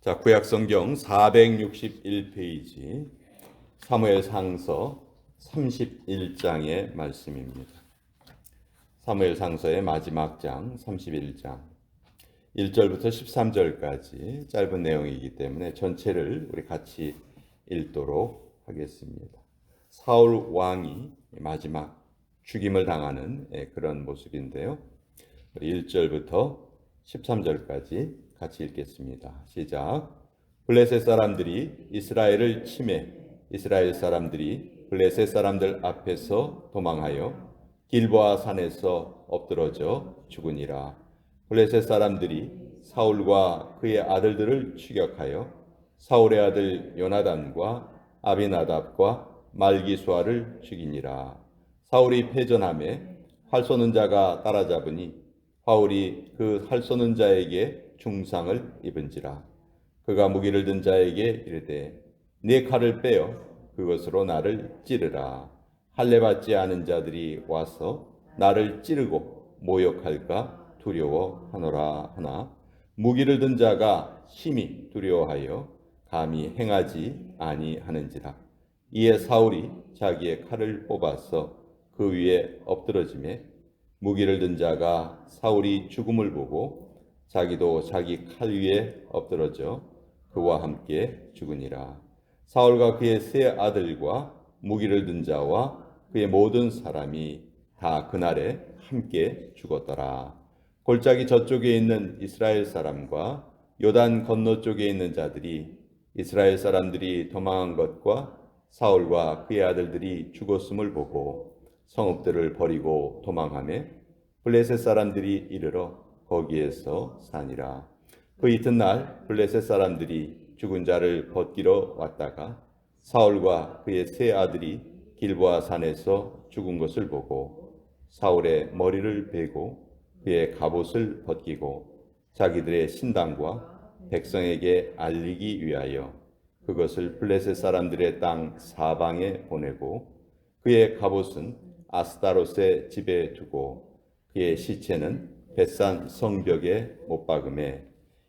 자, 구약 성경 461페이지 사무엘 상서 31장의 말씀입니다. 사무엘 상서의 마지막 장 31장 1절부터 13절까지 짧은 내용이기 때문에 전체를 우리 같이 읽도록 하겠습니다. 사울 왕이 마지막 죽임을 당하는 예, 그런 모습인데요. 1절부터 13절까지 같이 읽겠습니다. 시작. 블레셋 사람들이 이스라엘을 침해 이스라엘 사람들이 블레셋 사람들 앞에서 도망하여 길보아 산에서 엎드러져 죽으니라. 블레셋 사람들이 사울과 그의 아들들을 추격하여 사울의 아들 요나단과 아비나답과 말기수아를 죽이니라. 사울이 패전함에 활 쏘는 자가 따라잡으니 바울이 그 활 쏘는 자에게 중상을 입은지라. 그가 무기를 든 자에게 이르되 네 칼을 빼어 그것으로 나를 찌르라. 할례 받지 않은 자들이 와서 나를 찌르고 모욕할까 두려워하노라 하나. 무기를 든 자가 심히 두려워하여 감히 행하지 아니하는지라. 이에 사울이 자기의 칼을 뽑아서 그 위에 엎드러짐에 무기를 든 자가 사울이 죽음을 보고 자기도 자기 칼 위에 엎드러져 그와 함께 죽으니라. 사울과 그의 세 아들과 무기를 든 자와 그의 모든 사람이 다 그날에 함께 죽었더라. 골짜기 저쪽에 있는 이스라엘 사람과 요단 건너 쪽에 있는 자들이 이스라엘 사람들이 도망한 것과 사울과 그의 아들들이 죽었음을 보고 성읍들을 버리고 도망하며 블레셋 사람들이 이르러 거기에서 사니라. 그 이튿날 블레셋 사람들이 죽은 자를 벗기러 왔다가 사울과 그의 세 아들이 길보아 산에서 죽은 것을 보고 사울의 머리를 베고 그의 갑옷을 벗기고 자기들의 신당과 백성에게 알리기 위하여 그것을 블레셋 사람들의 땅 사방에 보내고 그의 갑옷은 아스타롯의 집에 두고 그의 시체는 벳산 성벽에 못 박음에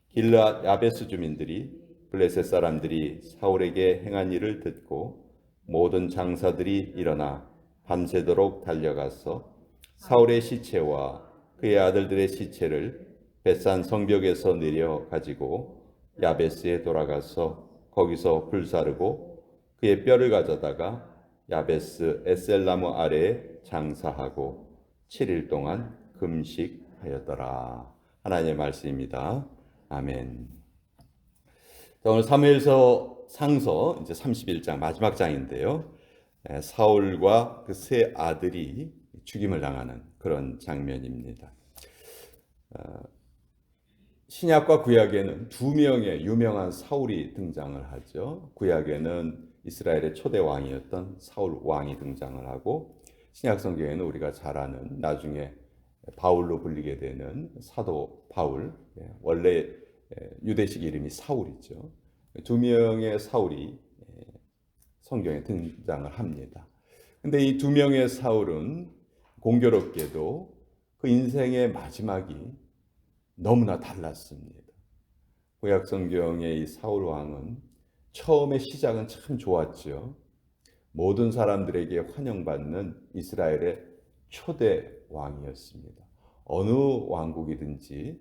길라 야베스 주민들이 블레셋 사람들이 사울에게 행한 일을 듣고 모든 장사들이 일어나 밤새도록 달려가서 사울의 시체와 그의 아들들의 시체를 벳산 성벽에서 내려 가지고 야베스에 돌아가서 거기서 불사르고 그의 뼈를 가져다가 야베스 에셀나무 아래에 장사하고 7일 동안 금식 하였더라. 하나님의 말씀입니다. 아멘. 자, 오늘 사무엘서 상서 이제 31장 마지막 장인데요. 사울과 그 세 아들이 죽임을 당하는 그런 장면입니다. 어, 신약과 구약에는 두 명의 유명한 사울이 등장을 하죠. 구약에는 이스라엘의 초대 왕이었던 사울 왕이 등장을 하고 신약 성경에는 우리가 잘 아는 나중에 바울로 불리게 되는 사도 바울, 예, 원래 유대식 이름이 사울이죠. 두 명의 사울이 성경에 등장을 합니다. 근데 이 두 명의 사울은 공교롭게도 그 인생의 마지막이 너무나 달랐습니다. 구약 성경의 이 사울 왕은 처음의 시작은 참 좋았죠. 모든 사람들에게 환영받는 이스라엘의 초대 왕이었습니다. 어느 왕국이든지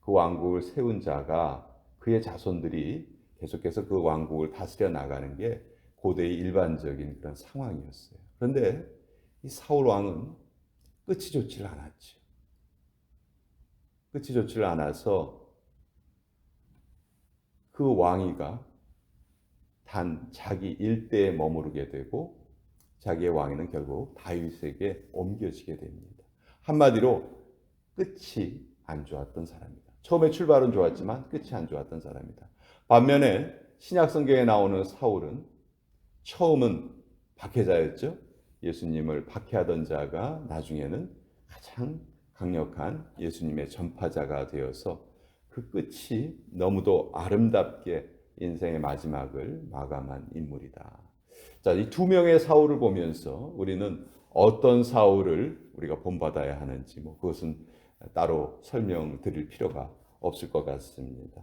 그 왕국을 세운 자가 그의 자손들이 계속해서 그 왕국을 다스려 나가는 게 고대의 일반적인 그런 상황이었어요. 그런데 이 사울 왕은 끝이 좋지 않았죠. 끝이 좋지 않아서 그 왕위가 단 자기 일대에 머무르게 되고 자기의 왕위는 결국 다윗에게 옮겨지게 됩니다. 한마디로 끝이 안 좋았던 사람이다. 처음에 출발은 좋았지만 끝이 안 좋았던 사람이다. 반면에 신약 성경에 나오는 사울은 처음은 박해자였죠. 예수님을 박해하던 자가 나중에는 가장 강력한 예수님의 전파자가 되어서 그 끝이 너무도 아름답게 인생의 마지막을 마감한 인물이다. 자, 이 두 명의 사울을 보면서 우리는 어떤 사울을 우리가 본받아야 하는지 뭐 그것은 따로 설명드릴 필요가 없을 것 같습니다.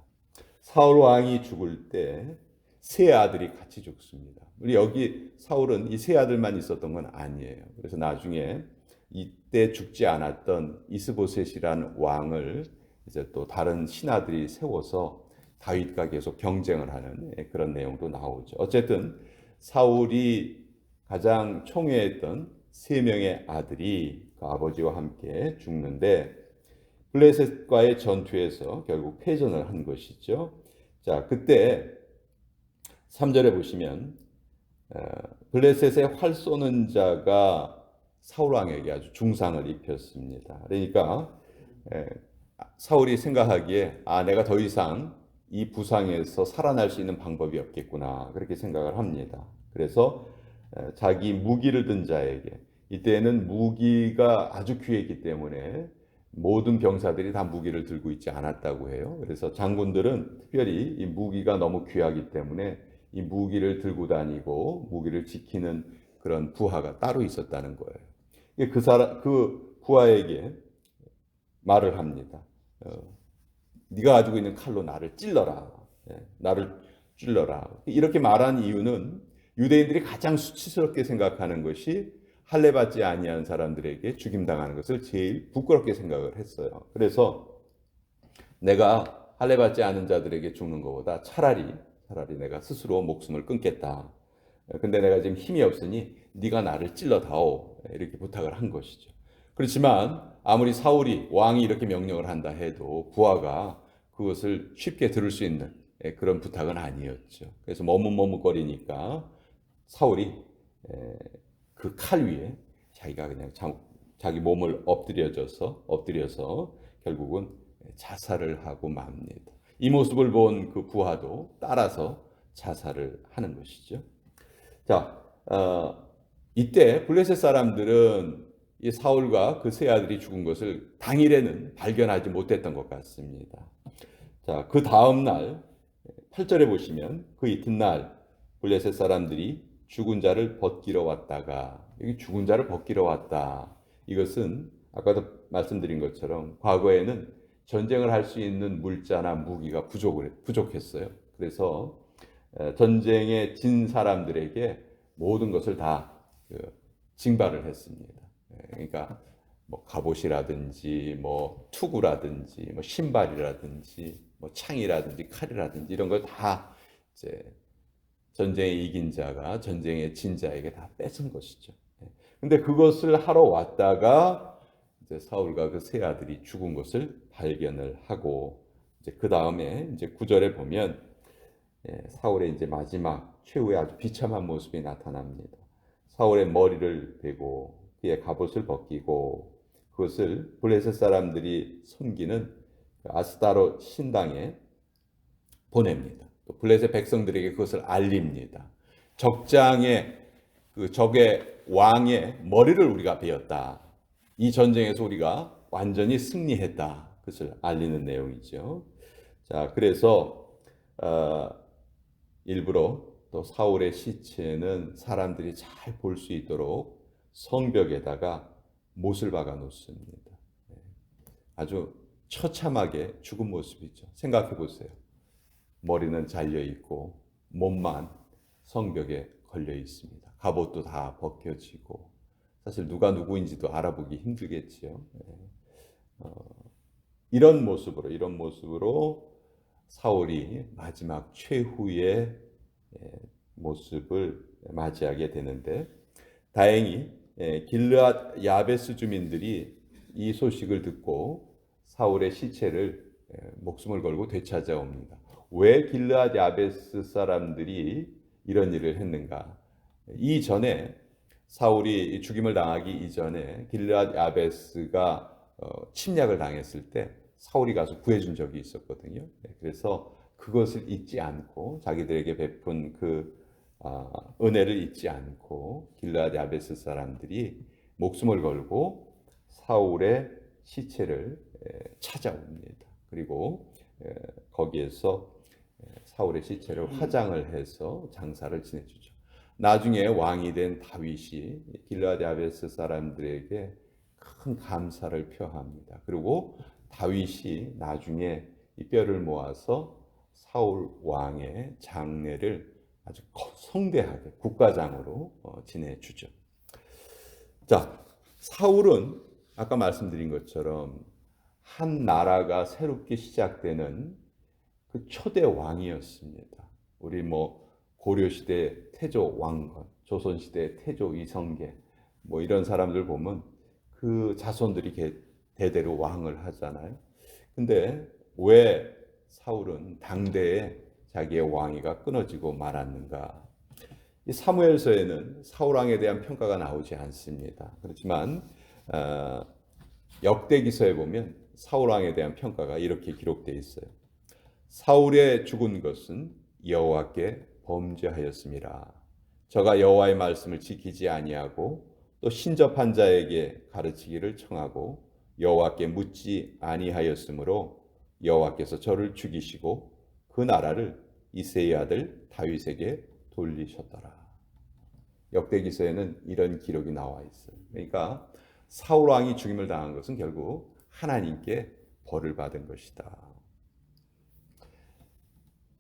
사울 왕이 죽을 때 세 아들이 같이 죽습니다. 우리 여기 사울은 이 세 아들만 있었던 건 아니에요. 그래서 나중에 이때 죽지 않았던 이스보셋이라는 왕을 이제 또 다른 신하들이 세워서 다윗과 계속 경쟁을 하는 그런 내용도 나오죠. 어쨌든 사울이 가장 총애했던 세 명의 아들이 그 아버지와 함께 죽는데 블레셋과의 전투에서 결국 패전을 한 것이죠. 자, 그때 3절에 보시면 어, 블레셋의 활 쏘는 자가 사울 왕에게 아주 중상을 입혔습니다. 그러니까 사울이 생각하기에 아 내가 더 이상 이 부상에서 살아날 수 있는 방법이 없겠구나 그렇게 생각을 합니다. 그래서 자기 무기를 든 자에게 이때는 무기가 아주 귀했기 때문에 모든 병사들이 다 무기를 들고 있지 않았다고 해요. 그래서 장군들은 특별히 이 무기가 너무 귀하기 때문에 이 무기를 들고 다니고 무기를 지키는 그런 부하가 따로 있었다는 거예요. 그 사람 그 부하에게 말을 합니다. 어, 네가 가지고 있는 칼로 나를 찔러라. 예, 나를 찔러라. 이렇게 말한 이유는 유대인들이 가장 수치스럽게 생각하는 것이 할례 받지 아니한 사람들에게 죽임 당하는 것을 제일 부끄럽게 생각을 했어요. 그래서 내가 할례 받지 않은 자들에게 죽는 것보다 차라리 차라리 내가 스스로 목숨을 끊겠다. 근데 내가 지금 힘이 없으니 네가 나를 찔러다오 이렇게 부탁을 한 것이죠. 그렇지만 아무리 사울이 왕이 이렇게 명령을 한다 해도 부하가 그것을 쉽게 들을 수 있는 그런 부탁은 아니었죠. 그래서 머뭇머뭇거리니까 사울이 그 칼 위에 자기가 그냥 자기 몸을 엎드려져서 엎드려서 결국은 자살을 하고 맙니다. 이 모습을 본 그 부하도 따라서 자살을 하는 것이죠. 자, 어, 이때 블레셋 사람들은 이 사울과 그 세 아들이 죽은 것을 당일에는 발견하지 못했던 것 같습니다. 자, 그 다음 날 8절에 보시면 그 이튿날 블레셋 사람들이 죽은 자를 벗기러 왔다가 여기 죽은 자를 벗기러 왔다. 이것은 아까도 말씀드린 것처럼 과거에는 전쟁을 할 수 있는 물자나 무기가 부족을, 부족했어요. 그래서 전쟁에 진 사람들에게 모든 것을 다그 징발을 했습니다. 그러니까 뭐 갑옷이라든지 뭐 투구라든지 뭐 신발이라든지 뭐 창이라든지 칼이라든지 이런 걸 다 이제 전쟁에 이긴 자가 전쟁에 진 자에게 다 뺏은 것이죠. 근데 그것을 하러 왔다가 이제 사울과 그 세 아들이 죽은 것을 발견을 하고 이제 그 다음에 이제 구절에 보면 예, 사울의 이제 마지막 최후의 아주 비참한 모습이 나타납니다. 사울의 머리를 베고 그의 갑옷을 벗기고 그것을 블레셋 사람들이 섬기는 그 아스타로 신당에 보냅니다. 또 블레셋 백성들에게 그것을 알립니다. 적장의 그 적의 왕의 머리를 우리가 베었다. 이 전쟁에서 우리가 완전히 승리했다. 그것을 알리는 내용이죠. 자, 그래서 어, 일부러 또 사울의 시체는 사람들이 잘 볼 수 있도록 성벽에다가 못을 박아 놓습니다. 네. 아주 처참하게 죽은 모습이죠. 생각해 보세요. 머리는 잘려 있고 몸만 성벽에 걸려 있습니다. 갑옷도 다 벗겨지고 사실 누가 누구인지도 알아보기 힘들겠지요. 네. 어, 이런 모습으로 이런 모습으로 사울이 마지막 최후의 예, 모습을 맞이하게 되는데 다행히 예, 길르앗 야베스 주민들이 이 소식을 듣고 사울의 시체를 예, 목숨을 걸고 되찾아옵니다. 왜 길르앗 야베스 사람들이 이런 일을 했는가? 이전에 사울이 죽임을 당하기 이전에 길르앗 야베스가 어, 침략을 당했을 때 사울이 가서 구해준 적이 있었거든요. 네, 그래서 그것을 잊지 않고 자기들에게 베푼 그 아, 은혜를 잊지 않고 길르앗 야베스 사람들이 목숨을 걸고 사울의 시체를 찾아옵니다. 다그리고 거기에서 사울의 시체를 화장을 해서 장사를 지내주죠. 나중에 왕이 된 다윗이 길라드 아베스 사람들에게 큰 감사를 표합니다. 그리고 다윗이 나중에 이 뼈를 모아서 사울 왕의 장례를 아주 거- 성대하게 국가장으로 어, 지내주죠. 자, 사울은 아까 말씀드린 것처럼 한 나라가 새롭게 시작되는 그 초대 왕이었습니다. 우리 뭐 고려 시대 태조 왕건, 조선 시대 태조 이성계 뭐 이런 사람들 보면 그 자손들이 개- 대대로 왕을 하잖아요. 근데 왜 사울은 당대에 자기의 왕위가 끊어지고 말았는가? 이 사무엘서에는 사울 왕에 대한 평가가 나오지 않습니다. 그렇지만 어, 역대기서에 보면 사울 왕에 대한 평가가 이렇게 기록되어 있어요. 사울의 죽은 것은 여호와께 범죄하였습니다. 저가 여호와의 말씀을 지키지 아니하고 또 신접한 자에게 가르치기를 청하고 여호와께 묻지 아니하였으므로 여호와께서 저를 죽이시고 그 나라를 이세의 아들 다윗에게 돌리셨더라. 역대기서에는 이런 기록이 나와 있어요. 그러니까 사울 왕이 죽임을 당한 것은 결국 하나님께 벌을 받은 것이다.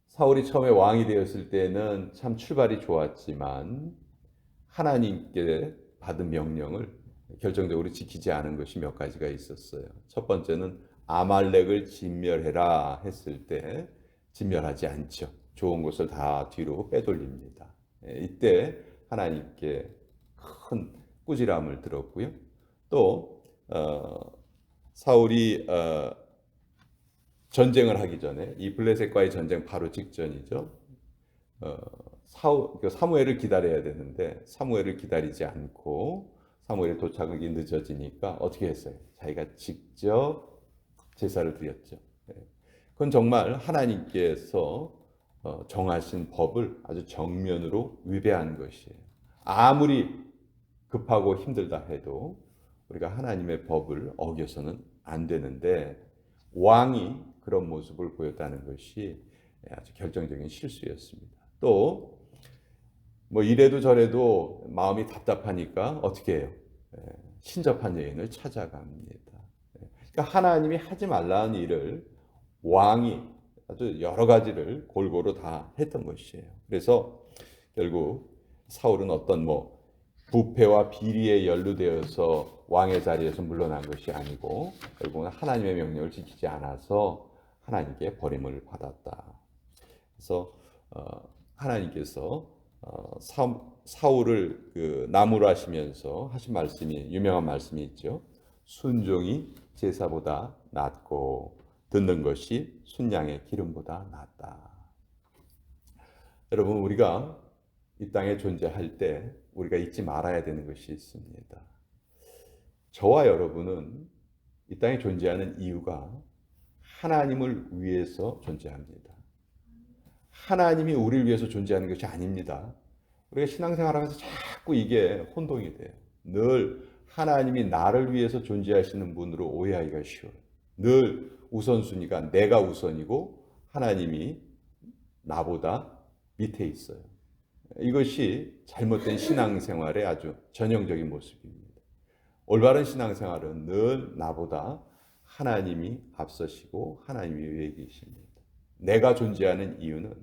사울이 처음에 왕이 되었을 때는 참 출발이 좋았지만 하나님께 받은 명령을 결정적으로 지키지 않은 것이 몇 가지가 있었어요. 첫 번째는 아말렉을 진멸해라 했을 때 진멸하지 않죠. 좋은 것을 다 뒤로 빼돌립니다. 예, 이때 하나님께 큰 꾸지람을 들었고요. 또 어, 사울이 어, 전쟁을 하기 전에 이 블레셋과의 전쟁 바로 직전이죠. 어, 사우, 그 사무엘을 기다려야 되는데 사무엘을 기다리지 않고 사무엘의 도착이 늦어지니까 어떻게 했어요? 자기가 직접 제사를 드렸죠. 예. 그건 정말 하나님께서 어, 정하신 법을 아주 정면으로 위배한 것이에요. 아무리 급하고 힘들다 해도 우리가 하나님의 법을 어겨서는 안 되는데 왕이 그런 모습을 보였다는 것이 아주 결정적인 실수였습니다. 또 뭐 이래도 저래도 마음이 답답하니까 어떻게 해요? 예, 신접한 여인을 찾아갑니다. 예, 그러니까 하나님이 하지 말라는 일을 왕이 아주 여러 가지를 골고루 다 했던 것이에요. 그래서 결국 사울은 어떤 뭐 부패와 비리에 연루되어서 왕의 자리에서 물러난 것이 아니고 결국은 하나님의 명령을 지키지 않아서 하나님께 버림을 받았다. 그래서 어, 하나님께서 어, 사, 사울을 그 나무로 하시면서 하신 말씀이 유명한 말씀이 있죠. 순종이 제사보다 낫고 듣는 것이 순양의 기름보다 낫다. 여러분 우리가 이 땅에 존재할 때 우리가 잊지 말아야 되는 것이 있습니다. 저와 여러분은 이 땅에 존재하는 이유가 하나님을 위해서 존재합니다. 하나님이 우리를 위해서 존재하는 것이 아닙니다. 우리가 신앙생활하면서 자꾸 이게 혼동이 돼요. 늘 하나님이 나를 위해서 존재하시는 분으로 오해하기가 쉬워요. 늘 우선순위가 내가 우선이고 하나님이 나보다 밑에 있어요. 이것이 잘못된 신앙생활의 아주 전형적인 모습입니다. 올바른 신앙생활은 늘 나보다 하나님이 앞서시고 하나님이 위에 계십니다. 내가 존재하는 이유는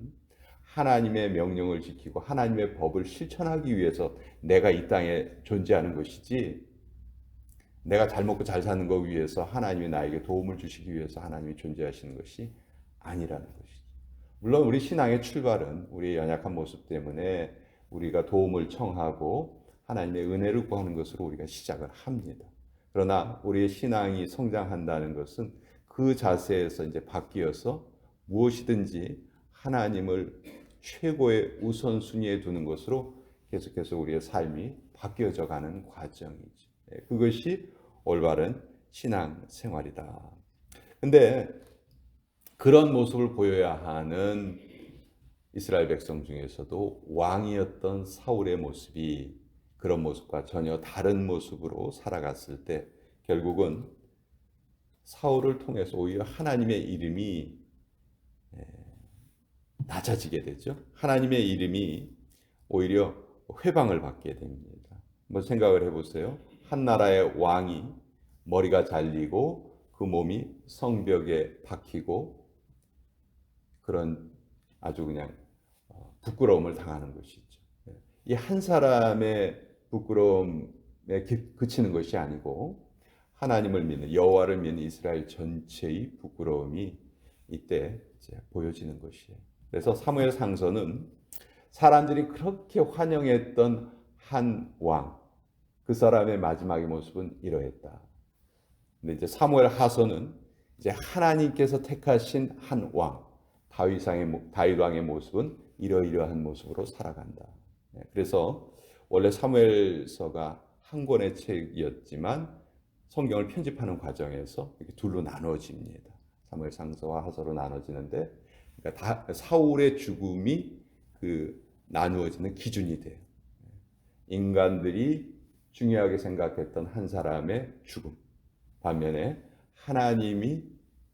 하나님의 명령을 지키고 하나님의 법을 실천하기 위해서 내가 이 땅에 존재하는 것이지 내가 잘 먹고 잘 사는 것 위해서 하나님이 나에게 도움을 주시기 위해서 하나님이 존재하시는 것이 아니라는 것이죠. 물론 우리 신앙의 출발은 우리의 연약한 모습 때문에 우리가 도움을 청하고 하나님의 은혜를 구하는 것으로 우리가 시작을 합니다. 그러나 우리의 신앙이 성장한다는 것은 그 자세에서 이제 바뀌어서 무엇이든지 하나님을 최고의 우선순위에 두는 것으로 계속해서 우리의 삶이 바뀌어져 가는 과정이죠. 예, 그것이 올바른 신앙 생활이다. 근데 그런 모습을 보여야 하는 이스라엘 백성 중에서도 왕이었던 사울의 모습이 그런 모습과 전혀 다른 모습으로 살아갔을 때 결국은 사울을 통해서 오히려 하나님의 이름이 낮아지게 되죠. 하나님의 이름이 오히려 회방을 받게 됩니다. 한번 생각을 해보세요. 한 나라의 왕이 머리가 잘리고 그 몸이 성벽에 박히고 그런 아주 그냥 어, 부끄러움을 당하는 것이죠. 이 한 사람의 부끄러움에 기- 그치는 것이 아니고 하나님을 믿는 여호와를 믿는 이스라엘 전체의 부끄러움이 이때 보여지는 것이에요. 그래서 사무엘 상서는 사람들이 그렇게 환영했던 한 왕, 그 사람의 마지막의 모습은 이러했다. 근데 이제 사무엘 하서는 이제 하나님께서 택하신 한 왕, 다윗왕의 모- 다윗 왕의 모습은 이러이러한 모습으로 살아간다. 네, 그래서 원래 사무엘서가 한 권의 책이었지만 성경을 편집하는 과정에서 둘로 나눠집니다. 사무엘 상서와 하서로 나눠지는데 그러니까 다, 사울의 죽음이 그 나누어지는 기준이 돼요. 인간들이 중요하게 생각했던 한 사람의 죽음 반면에 하나님이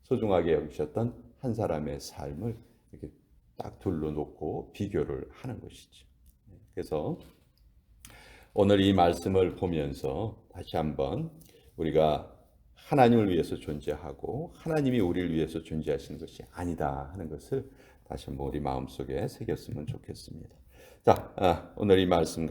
소중하게 여기셨던 한 사람의 삶을 이렇게 딱 둘러 놓고 비교를 하는 것이죠. 그래서 오늘 이 말씀을 보면서 다시 한번 우리가 하나님을 위해서 존재하고 하나님이 우리를 위해서 존재하시는 것이 아니다 하는 것을 다시 한번 우리 마음속에 새겼으면 좋겠습니다. 자, 아, 오늘 이 말씀